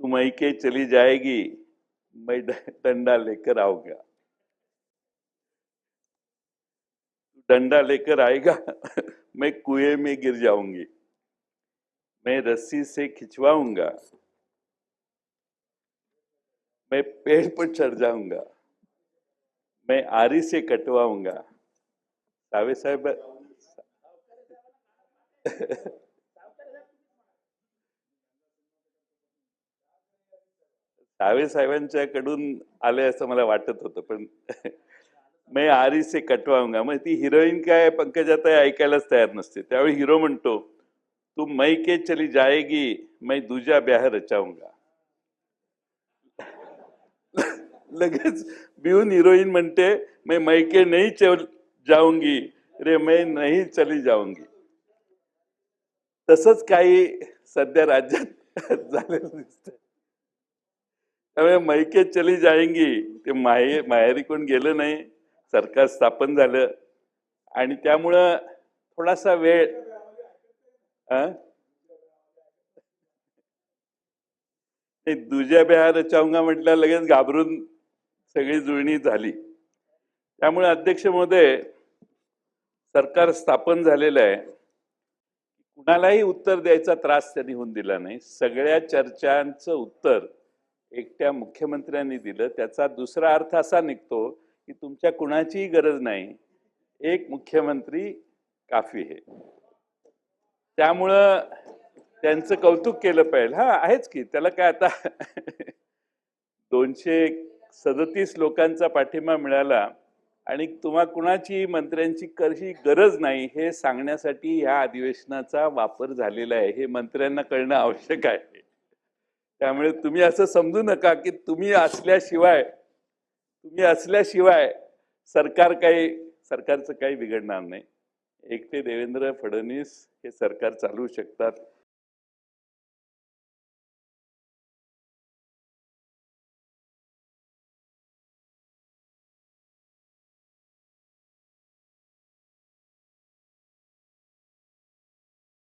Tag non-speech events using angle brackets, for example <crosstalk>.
तू मैके चली जाएगी मैं डंडा लेकर आऊँगा डंडा लेकर आएगा, मैं कुएँ में गिर जाऊँगी। मैं रस्सी से खिंचवाऊँगा। मैं पेड़ पर चढ़ जाऊँगा। मैं आरी से कटवाऊँगा। सावे साहेब सावे साहेबांच्याकडून आले असं मला वाटत होतं पण <laughs> मैं आरीसे कटवाऊंगा. मग ती हिरोईन काय पंकजाताई ऐकायलाच तयार नसते. त्यावेळी हिरो म्हणतो तू मै के चली जाएगी मैं दुजा ब्याह रचाऊंगा. <laughs> लगेच बिहून हिरोईन म्हणते मै मैके नाही चल जाऊंगी रे मै नहीं चली जाऊंगी. तसंच काही सध्या राज्यात <laughs> झालेलं दिसतं त्यामुळे मैके चली जाएंगी ते माहे माहेरी कोण गेलं नाही. सरकार स्थापन झालं. आणि त्यामुळं थोडासा वेळ दुजा बिहार चौंगा म्हटलं लगेच घाबरून सगळी जुळणी झाली. त्यामुळे अध्यक्ष महोदय सरकार स्थापन झालेलं आहे. कुणालाही उत्तर द्यायचा त्रास त्यांनी होऊन दिला नाही. सगळ्या चर्चांचं उत्तर एकट्या मुख्यमंत्र्यांनी दिलं त्याचा दुसरा अर्थ असा निघतो की तुमच्या कुणाचीही गरज नाही. एक मुख्यमंत्री काफी आहे. त्यामुळं त्यांचं कौतुक केलं पाहिजे. हा आहेच की. त्याला काय आता <laughs> दोनशे सदतीस लोकांचा पाठिंबा मिळाला आणि तुम्हा कुणाची मंत्र्यांची कशी गरज नाही हे सांगण्यासाठी ह्या अधिवेशनाचा वापर झालेला आहे हे मंत्र्यांना कळणं आवश्यक आहे. त्यामुळे तुम्ही असं समजू नका की तुम्ही असल्याशिवाय तुम्ही असल्याशिवाय सरकार काही सरकारचं काही बिघडणार नाही. एकटे देवेंद्र फडणवीस हे सरकार चालवू शकतात.